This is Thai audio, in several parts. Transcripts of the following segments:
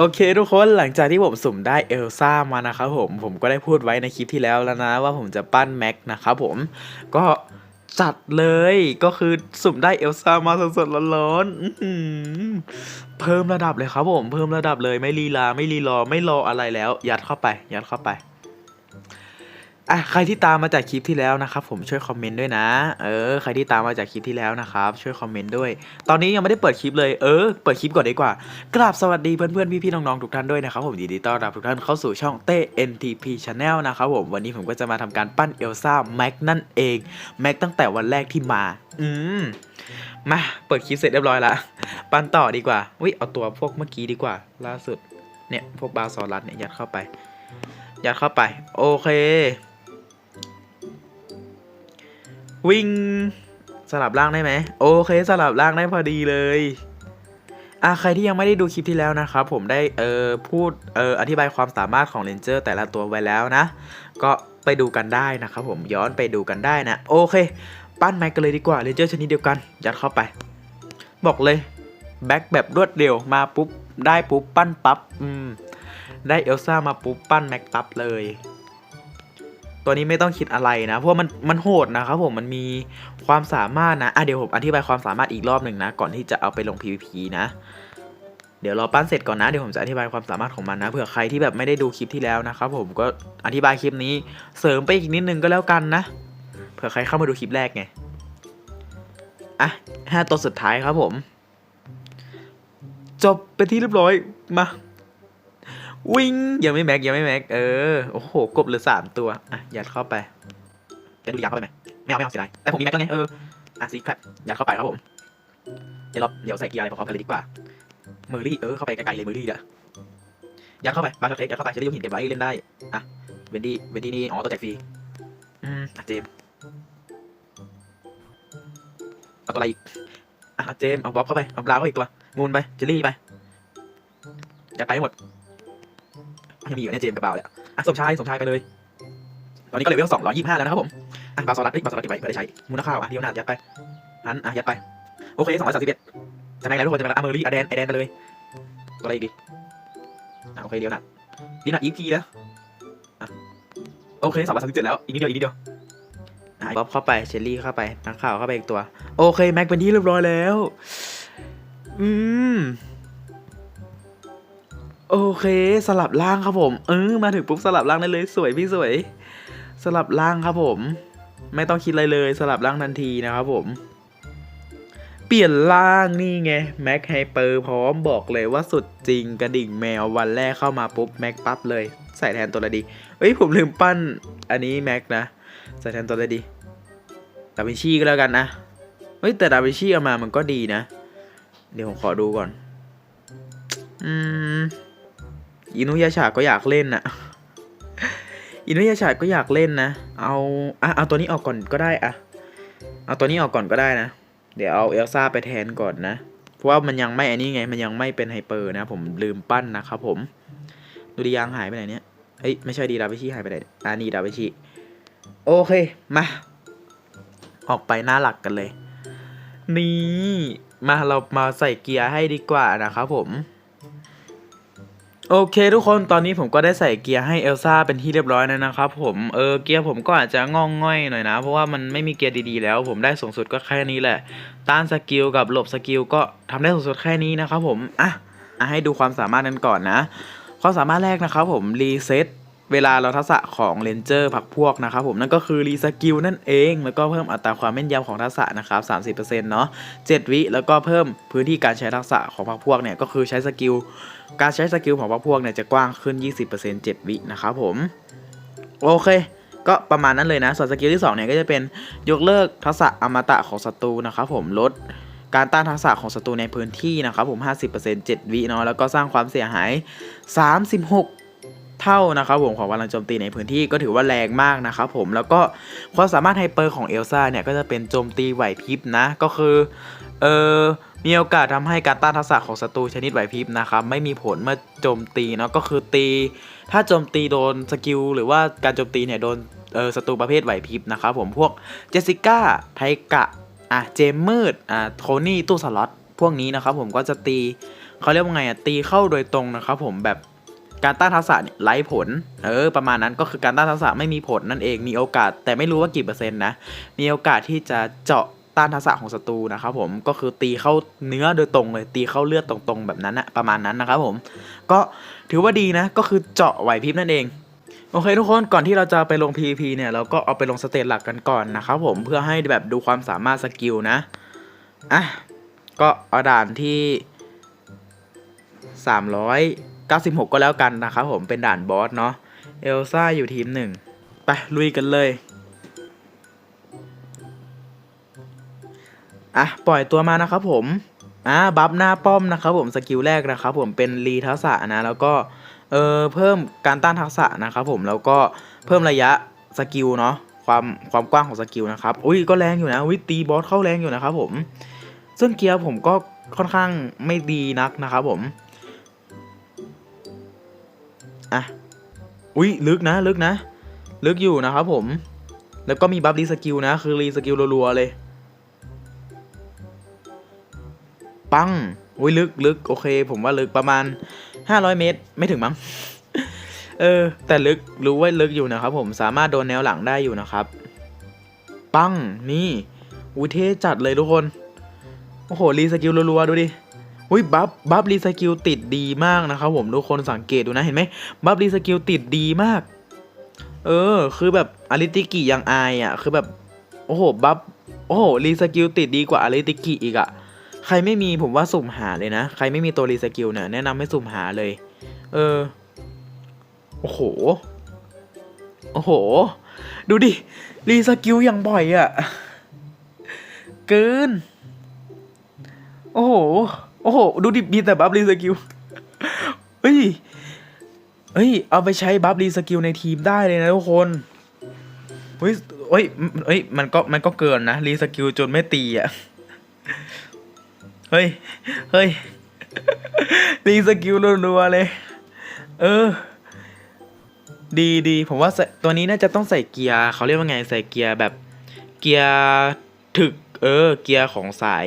โอเคทุกคนหลังจากที่ผมสุ่มได้เอลซ่ามานะครับผมผมก็ได้พูดไว้ในคลิปที่แล้วแล้วนะ ว่าผมจะปั้นแม็กนะครับผมก็จัดเลยก็คือสุ่มได้เอลซ่ามาสดๆร้อนๆเพิ่มระดับเลยครับผมเพิ่มระดับเลยไม่ลีลาไม่รีรอไม่รออะไรแล้ว ยัดเข้าไป ยัดเข้าไป อะใครที่ตามมาจากคลิปที่แล้วนะครับผมช่วยคอมเมนต์ด้วยนะ เออ ใครที่ตามมาจากคลิปที่แล้วนะครับช่วยคอมเมนต์ด้วย ตอนนี้ยังไม่ได้เปิดคลิปเลยเออเปิดคลิปก่อนดีกว่ากราบสวัสดีเพื่อนๆพี่ๆน้องๆทุกท่านด้วยนะครับผมยินดีต้อนรับทุกท่านเข้าสู่ช่องเต้ NTP Channel นะครับผมวันนี้ผมก็จะมาทำการปั้นเอลซ่าแม็กนั่นเองแม็กตั้งแต่วันแรกที่มา อืมมาเปิดคลิปเสร็จเรียบร้อยละปั้นต่อดีกว่าวิเอาตัวพวกเมื่อกี้ดีกว่า ล่าสุดเนี่ยพวกบาซอรัสเนี่ยยัดเข้าไป ยัดเข้าไป โอเค วิ่งสลับร่างได้ไหมโอเคสลับร่างได้พอดีเลยอะใครที่ยังไม่ได้ดูคลิปที่แล้วนะครับ ผมได้เออพูดเอออธิบายความสามารถของเลนเจอร์แต่ละตัวไว้แล้วนะ ก็ไปดูกันได้นะครับผมย้อนไปดูกันได้นะ โอเค ปั้นแม็กกันเลยดีกว่าเลนเจอร์ชนิดเดียวกันยัดเข้าไป บอกเลยแบ็คแบบรวดเร็วมาปุ๊บ ได้ปุ๊บปั้นปั๊บอืมได้เอลซ่ามาปุ๊บปั้นแม็กปั๊บเลย ตัวนี้ไม่ต้องคิดอะไรนะ เพราะมันมันโหดนะครับผมมันมีความสามารถนะอะเดี๋ยวผมอธิบายความสามารถอีกรอบหนึ่งนะ ก่อนที่จะเอาไปลง PVP นะ เดี๋ยวรอปั้นเสร็จก่อนนะเดี๋ยวผมจะอธิบายความสามารถของมันนะเผื่อใครที่แบบไม่ได้ดูคลิปที่แล้วนะครับผมก็อธิบายคลิปนี้เสริมไปอีกนิดนึงก็แล้วกันนะเผื่อใครเข้ามาดูคลิปแรกไงอะห้าตัวสุดท้ายครับผม จบไปที่เรียบร้อยมา วิ่งยังไม่แม็กยังไม่แม็กเออโอ้โหกบเหลือสามตัวอะยัดเข้าไปจะดูยางเข้าไปไหมไม่เอาไม่เอาเสียดายแต่ผมมีแม็กแล้วไงเอออะซีครับยัดเข้าไปครับผมเดี๋ยวเราเดี๋ยวใส่เกียร์อะไรพร้อมกันเลยดีกว่าเมอร์รี่เออเข้าไปไกลๆเลยเมอร์รี่อะยัดเข้าไปบาร์เล็กยัดเข้าไปจะได้ยกหินเก็บไว้เล่นได้อะเวนดี้เวนดี้นี่อ๋อตัวแจกฟรีอืมอะเจมเอาตัวอะไรอีกอะเจมเอาบ๊อบเข้าไปเอาบลาวเข้าอีกตัวงูนไปเจลลี่ไปยัดไปให้หมด ยังมีอยู่เนี่ยเจมกับเบาเลยอะอะสมชายสมชายไปเลย ตอนนี้ก็เลเวลสองร้อยยี่ห้าแล้วนะครับผมอะบาสอรัสเอ้ยบาสอรัสเก็บไว้เพื่อได้ใช้มูลค่าวอะเดียวนาดยัดไปอันอะยัดไปโอเคสองร้อยสามสิบเอ็ดจะไหนแล้วทุกคนจะมาแล้วอะเมอรี่อะแดนไอแดนไปเลยตัวอะไรอีกดีอะโอเคเดียวนาดดีนาดอีพีแล้วอะโอเคสองร้อยสามสิบเจ็ดแล้วอีกนิดเดียวอีกนิดเดียวบ๊อบเข้าไปเชลลี่เข้าไปนักข่าวเข้าไปอีกตัว โอเคแม็กเป็นที่เรียบร้อยแล้ว อืม โอเค สลับล่างครับผม เออ มาถึงปุ๊บสลับล่างได้เลยสวยพี่สวย สลับล่างครับผม ไม่ต้องคิดอะไรเลยสลับล่างทันทีนะครับผม เปลี่ยนล่างนี่ไงแม็กไฮเปอร์พร้อมบอกเลยว่าสุดจริงกระดิ่งแมววันแรกเข้ามาปุ๊บแม็กปั๊บเลย ใส่แทนตัวอะดีเอ้ยผมลืมปั้น อันนี้แม็กนะ ใส่แทนตัวอะดีดาวินชีก็แล้วกันนะเฮ้ยแต่ดาวินชีเอามามันก็ดีนะ เดี๋ยวผมขอดูก่อน อืม อินุยาชาก็อยากเล่นน่ะอินุยาชาก็อยากเล่นนะ เอาอะเอาตัวนี้ออกก่อนก็ได้อะเอาตัวนี้ออกก่อนก็ได้นะ เดี๋ยวเอาเอลซ่าไปแทนก่อนนะ เพราะว่ามันยังไม่อันนี้ไง มันยังไม่เป็นไฮเปอร์นะ ผมลืมปั้นนะครับผม ดูดียางหายไปไหนเนี่ยเอ้ยไม่ใช่ดีดาวิชีหายไปไหนอ่านี่ดาวิชีโอเค มา ออกไปหน้าหลักกันเลย นี่ มาเรามาใส่เกียร์ให้ดีกว่านะครับผม โอเคทุกคนตอนนี้ผมก็ได้ใส่เกียร์ให้เอลซ่าเป็นที่เรียบร้อยแล้วนะครับผมเออเกียร์ผมก็อาจจะงองง่อยหน่อยนะ เพราะว่ามันไม่มีเกียร์ดีๆแล้ว ผมได้สูงสุดก็แค่นี้แหละ ต้านสกิลกับหลบสกิลก็ทำได้สูงสุดแค่นี้นะครับผมอะอะให้ดูความสามารถนั้นก่อนนะ ความสามารถแรกนะครับผมรีเซ็ต เวลาเราทักษะของเลนเจอร์ผักพวกนะครับผมนั่นก็คือรีสกิลนั่นเอง แล้วก็เพิ่มอัตราความแม่นยำของทักษะนะครับ30%เนาะ7วิแล้วก็เพิ่มพื้นที่การใช้ทักษะของผักพวกเนี่ยก็คือใช้สกิลการใช้สกิลของพวกพวกเนี่ยจะกว้างขึ้น20% 7วินะครับผมโอเคก็ประมาณนั้นเลยนะส่วนสกิลที่2เนี่ยก็จะเป็นยกเลิกทักษะอมตะของศัตรูนะครับผมลดการต้านทักษะของศัตรูในพื้นที่นะครับผม 50% 7 วิเนาะแล้วก็สร้างความเสียหาย 36 เท่านะครับผมของพลังโจมตีในพื้นที่ก็ถือว่าแรงมากนะครับผมแล้วก็ความสามารถไฮเปอร์ของเอลซ่าเนี่ยก็จะเป็นโจมตีไหวพริบนะก็คือเออมีโอกาสทำให้การต้านทักษะของศัตรูชนิดไหวพริบนะครับไม่มีผลเมื่อโจมตีเนาะก็คือตี ถ้าโจมตีโดนสกิลหรือว่าการโจมตีเนี่ยโดนเออศัตรูประเภทไหวพริบนะครับผมพวกเจสสิก้าไทกะอะเจมมืดอะโทนี่ตู้สล็อตพวกนี้นะครับผมก็จะตีเขาเรียกว่าไงอะตีเข้าโดยตรงนะครับผมแบบ การต้านทักษะเนี่ยไร้ผล เออ ประมาณนั้นก็คือการต้านทักษะไม่มีผลนั่นเอง มีโอกาสแต่ไม่รู้ว่ากี่เปอร์เซ็นต์นะ มีโอกาสที่จะเจาะต้านทักษะของศัตรูนะครับผม ก็คือตีเข้าเนื้อโดยตรงเลย ตีเข้าเลือดตรงๆ แบบนั้นนะประมาณนั้นนะครับผม ก็ถือว่าดีนะ ก็คือเจาะไหวพริบนั่นเองโอเคทุกคนก่อนที่เราจะไปลง PVP เนี่ยเราก็เอาไปลงสเตจหลักกันก่อนนะครับผมเพื่อให้แบบดูความสามารถสกิลนะอะก็เอาด่านที่ 96 ก็แล้วกันนะครับผมเป็นด่านบอสเนาะเอลซ่าอยู่ทีมหนึ่งไปลุยกันเลยอะปล่อยตัวมานะครับผมอะบัฟหน้าป้อมนะครับผมสกิลแรกนะครับผมเป็นรีทักษะนะแล้วก็เออเพิ่มการต้านทักษะนะครับผมแล้วก็เพิ่มระยะสกิลเนาะความความกว้างของสกิลนะครับอุ้ยก็แรงอยู่นะอุ้ยตีบอสเข้าแรงอยู่นะครับผม ซึ่งเกียร์ผมก็ค่อนข้างไม่ดีนักนะครับผม อุ้ยลึกนะลึกนะ ลึกอยู่นะครับผม แล้วก็มีบัฟรีสกิลนะ คือรีสกิลรัวๆเลย ปังอุ้ยลึกลึกโอเค ผมว่าลึกประมาณ 500 เมตร ไม่ถึงมั้งเออ แต่ลึกรู้ว่าลึกอยู่นะครับผมสามารถโดนแนวหลังได้อยู่นะครับ ปังนี่อุ้ยเท่จัดเลยทุกคน โอ้โหรีสกิลรัวๆดูดิ อุ้ยบัฟบัฟรีสกิลติดดีมากนะครับผมทุกคนสังเกตดูนะเห็นไหมบัฟรีสกิลติดดีมาก เออ คือแบบอาริติกิยังอายอะ คือแบบ โอ้โหบัฟโอ้โหรีสกิลติดดีกว่าอาริติกิอีกอะ ใครไม่มีผมว่าสุ่มหาเลยนะ ใครไม่มีตัวรีสกิลเนี่ยแนะนำให้สุ่มหาเลย เออ โอ้โห โอ้โห ดูดิรีสกิลอย่างบ่อยอะ่ะ เกิน โอ้โห อ้โห ดูดิมีแต่บัฟรีสกิลเฮ้ยเฮ้ย เอาไปใช้บัฟรีสกิลในทีมได้เลยนะทุกคนเฮ้ยเฮ้ยเฮ้ย มันก็ มันก็เกินนะ รีสกิลจนไม่ตีอะ เฮ้ย เฮ้ย รีสกิลรัวๆเลย เออ ดีดี ผมว่าตัวนี้น่าจะต้องใส่เกียร์ เขาเรียกว่าไง ใส่เกียร์แบบ เกียร์ถึก เออ เกียร์ของสาย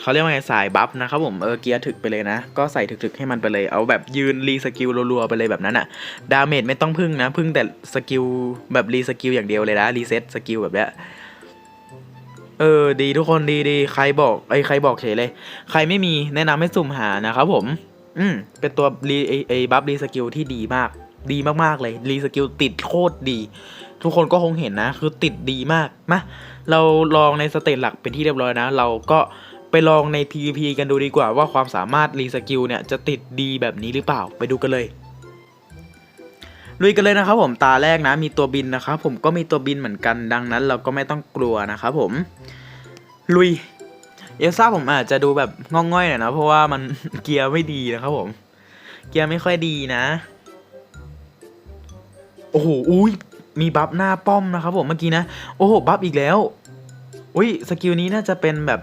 เขาเรียกว่าไงสายบัฟนะครับผมเออเกียร์ถึกไปเลยนะ ก็ใส่ถึกๆให้มันไปเลย เอาแบบยืนรีสกิลรัวๆไปเลยแบบนั้นอะดาเมจไม่ต้องพึ่งนะ พึ่งแต่สกิลแบบรีสกิลอย่างเดียวเลยนะรีเซ็ตสกิลแบบเนี้ยเออดีทุกคนดีดีใครบอกไอ้ใครบอกเฉยเลย ใครไม่มีแนะนำให้สุ่มหานะครับผม อืมเป็นตัวรีไอไอบัฟรีสกิลที่ดีมาก ดีมากๆเลยรีสกิลติดโคตรดี ทุกคนก็คงเห็นนะ คือติดดีมากมาเราลองในสเตจหลักเป็นที่เรียบร้อยนะ เราก็ ไปลองใน PVP กันดูดีกว่าว่าความสามารถรีสกิลเนี่ยจะติดดีแบบนี้หรือเปล่าไปดูกันเลยลุยกันเลยนะครับผมตาแรกนะมีตัวบินนะครับผมก็มีตัวบินเหมือนกันดังนั้น เราก็ไม่ต้องกลัวนะครับผมลุยเอลซ่าผมอาจจะดูแบบง่องๆหน่อยนะเพราะว่ามันเกียร์ไม่ดีนะครับผม เกียร์ไม่ค่อยดีนะโอ้โหอุ้ยมีบัฟหน้าป้อมนะครับผมเมื่อกี้นะ โอ้โหบัฟอีกแล้วอุ้ยสกิลนี้น่าจะเป็นแบบ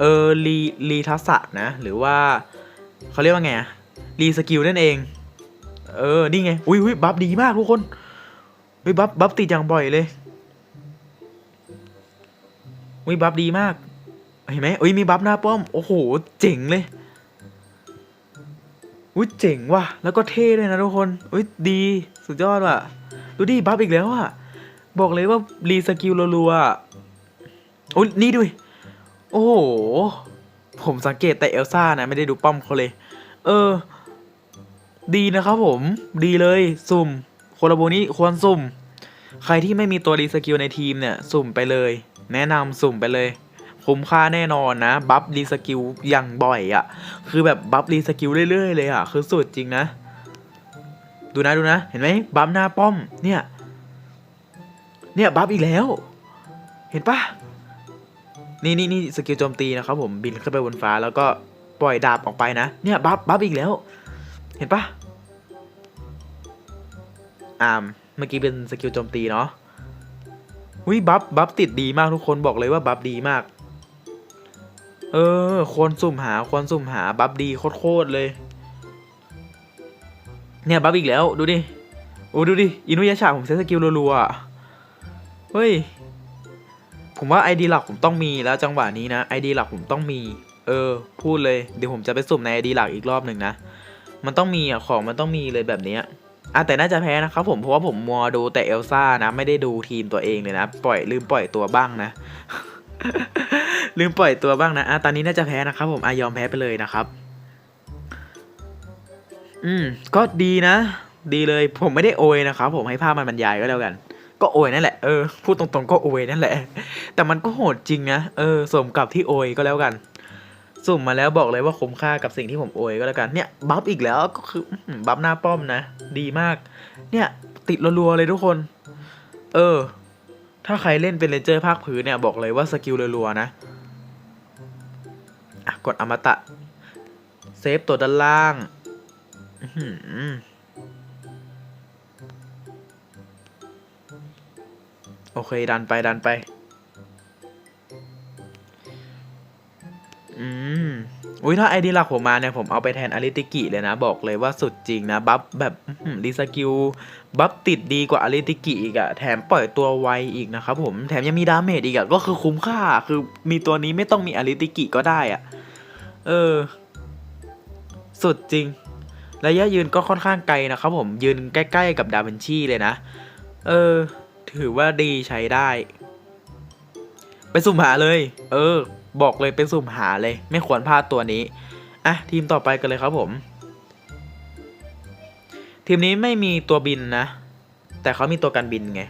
เออรีรีทักษะนะ หรือว่าเขาเรียกว่าไงอะรีสกิลนั่นเอง เออ นี่ไง อุ้ยอุ้ยบัฟดีมากทุกคนอุ้ยบัฟบัฟติดอย่างบ่อยเลยอุ้ยบัฟดีมาก เห็นไหมอุ้ยมีบัฟหน้าป้อม โอ้โห เจ๋งเลยอุ้ยเจ๋งว่ะ แล้วก็เท่เลยนะทุกคน อุ้ยดี สุดยอดว่ะ ดูดิบัฟอีกแล้วอะ บอกเลยว่ารีสกิลรัวๆอะอุ้ยนี่ด้วย โอ้โห ผมสังเกตแต่เอลซ่านะไม่ได้ดูป้อมเขาเลย เออ ดีนะครับผม ดีเลยสุ่มโคลาโบนี้ควรสุ่ม ใครที่ไม่มีตัวรีสกิลในทีมเนี่ย สุ่มไปเลย แนะนำสุ่มไปเลยคุ้มค่าแน่นอนนะ บัฟรีสกิลอย่างบ่อยอะ่ะ คือแบบบัฟรีสกิลเรื่อยๆเลยอะ่ะ คือสุดจริงนะ ดูนะดูนะ เห็นไหมบัฟหน้าป้อม เนี่ย เนี่ยบัฟอีกแล้ว เห็นปะ นี่นี่นี่สกิลโจมตีนะครับผมบินขึ้นไปบนฟ้าแล้วก็ปล่อยดาบออกไปนะ เนี่ยบัฟบัฟอีกแล้ว เห็นปะอ่ามเมื่อกี้เป็นสกิลโจมตีเนาะวิบัฟบัฟติดดีมากทุกคนบอกเลยว่าบัฟดีมาก เออควรสุ่มหาควรสุ่มหาบัฟดีโคตรเลย เนี่ยบัฟอีกแล้วดูดิโอ้ดูดิอินุยาชาผมใช้สกิลรัวๆอะเฮ้ย ผมว่าไอดีหลักผมต้องมีแล้วจังหวะนี้นะไอดีหลักผมต้องมี เออ พูดเลยเดี๋ยวผมจะไปสุ่มในไอดีหลักอีกรอบหนึ่งนะ มันต้องมีอะของมันต้องมีเลยแบบนี้อะแต่น่าจะแพ้นะครับผมเพราะว่าผมมัวดูแต่เอลซ่านะ ไม่ได้ดูทีมตัวเองเลยนะปล่อยลืมปล่อยตัวบ้างนะ ลืมปล่อยตัวบ้างนะอะตอนนี้น่าจะแพ้นะครับผมอะยอมแพ้ไปเลยนะครับ อืม ก็ดีนะ ดีเลยผมไม่ได้โอยนะครับผมให้ภาพมันบรรยายก็แล้วกัน ก็โอยนั่นแหละเออพูดตรงๆก็โอยนั่นแหละ แต่มันก็โหดจริงนะเออสมกับที่โอยก็แล้วกัน สุ่มมาแล้วบอกเลยว่าคุ้มค่ากับสิ่งที่ผมโอยก็แล้วกันเนี่ยบัฟอีกแล้วก็คือบัฟหน้าป้อมนะ ดีมาก เนี่ยติดรัวๆเลยทุกคน เออ ถ้าใครเล่นเป็นเลเจอร์ภาคพื้นเนี่ยบอกเลยว่าสกิลรัวๆนะอะกดอมตะเซฟตัวด้านล่าง โอเค ดันไปดันไป อืม อุ้ยถ้าไอดีหลักผมมาเนี่ย ผมเอาไปแทนอาริติกิเลยนะ บอกเลยว่าสุดจริงนะ บัฟแบบรีสกิล บัฟติดดีกว่าอาริติกิอีกอะแถมปล่อยตัวไวอีกนะครับผม แถมยังมีดาเมจอีกอะก็คือคุ้มค่า คือมีตัวนี้ไม่ต้องมีอาริติกิก็ได้อะเออ สุดจริง ระยะยืนก็ค่อนข้างไกลนะครับผมยืนใกล้ ๆ กับดาวินชีเลยนะ เออ ถือว่าดีใช้ได้ ไปสุ่มหาเลย เออ บอกเลยเป็นสุ่มหาเลย ไม่ควรพลาดตัวนี้ อะ ทีมต่อไปกันเลยครับผม ทีมนี้ไม่มีตัวบินนะ แต่เขามีตัวกันบินไง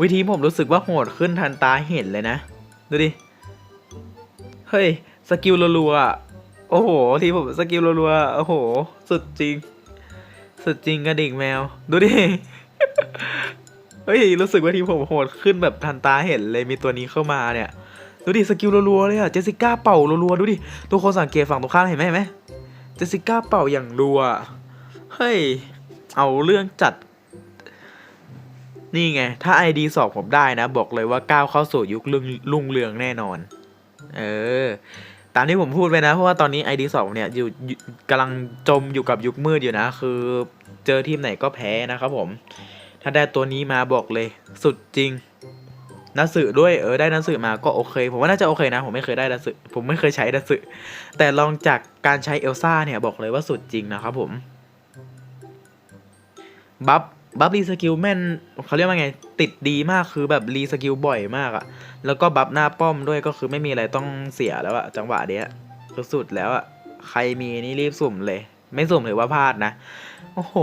วิธีผมรู้สึกว่าโหดขึ้นทันตาเห็นเลยนะ ดูดิ เฮ้ย สกิลรัวๆโอ้โห ทีผมสกิลรัวๆโอ้โห สุดจริง สุดจริงกระดิ่งแมว ดูดิ เฮ้ย รู้สึกว่าทีมผมโหดขึ้นแบบทันตาเห็นเลยมีตัวนี้เข้ามาเนี่ย ดูดิสกิลรัวๆเลยอะเจสสิก้าเป่ารัวๆดูดิทุกคนสังเกตฝั่งตรงข้ามเห็นไหมเห็นไหมเจสสิก้าเป่าอย่างรัว เฮ้ย เอาเรื่องจัด นี่ไง ถ้า ID สอบผมได้นะ บอกเลยว่าก้าวเข้าสู่ยุครุ่งรุ่งเรืองแน่นอน เออตามที่ผมพูดไปนะ เพราะว่าตอนนี้ ID สองเนี่ยอยู่กำลังจมอยู่กับยุคมืดอยู่นะ คือเจอทีมไหนก็แพ้นะครับผม ถ้าได้ตัวนี้มาบอกเลย สุดจริงนัสือด้วยเออได้นัสือมาก็โอเค ผมว่าน่าจะโอเคนะ ผมไม่เคยได้นัสือผมไม่เคยใช้นัสือแต่ลองจากการใช้เอลซ่าเนี่ยบอกเลยว่าสุดจริงนะครับผมบัฟบัฟรีสกิลแม่นเขาเรียกว่าไง ติดดีมากคือแบบรีสกิลบ่อยมากอะแล้วก็บัฟหน้าป้อมด้วยก็คือไม่มีอะไรต้องเสียแล้วอะจังหวะเนี้ยคือสุดแล้วอะใครมีนี่รีบสุ่มเลย ไม่สุ่มหรือว่าพลาดนะ โอ้โห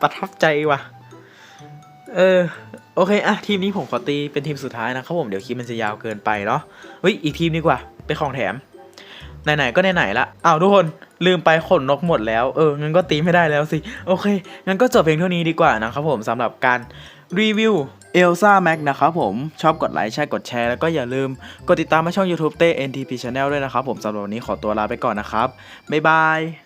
ประทับใจว่ะ เออ โอเคอะทีมนี้ผมขอตีเป็นทีมสุดท้ายนะครับผมเดี๋ยวคลิปมันจะยาวเกินไปเนาะเฮ้ยอีกทีมดีกว่าเป็นของแถมไหนๆก็ไหนๆละอ้าวทุกคนลืมไปขนนกหมดแล้ว เออ งั้นก็ตีไม่ได้แล้วสิ โอเค งั้นก็จบเพียงเท่านี้ดีกว่านะครับผมสำหรับการรีวิวเอลซ่าแม็กนะครับผม ชอบกดไลค์ ใช่กดแชร์ แล้วก็อย่าลืม กดติดตามมาช่อง YouTube เต้ NTP Channel ด้วยนะครับผมสำหรับวันนี้ขอตัวลาไปก่อนนะครับ บ๊ายบาย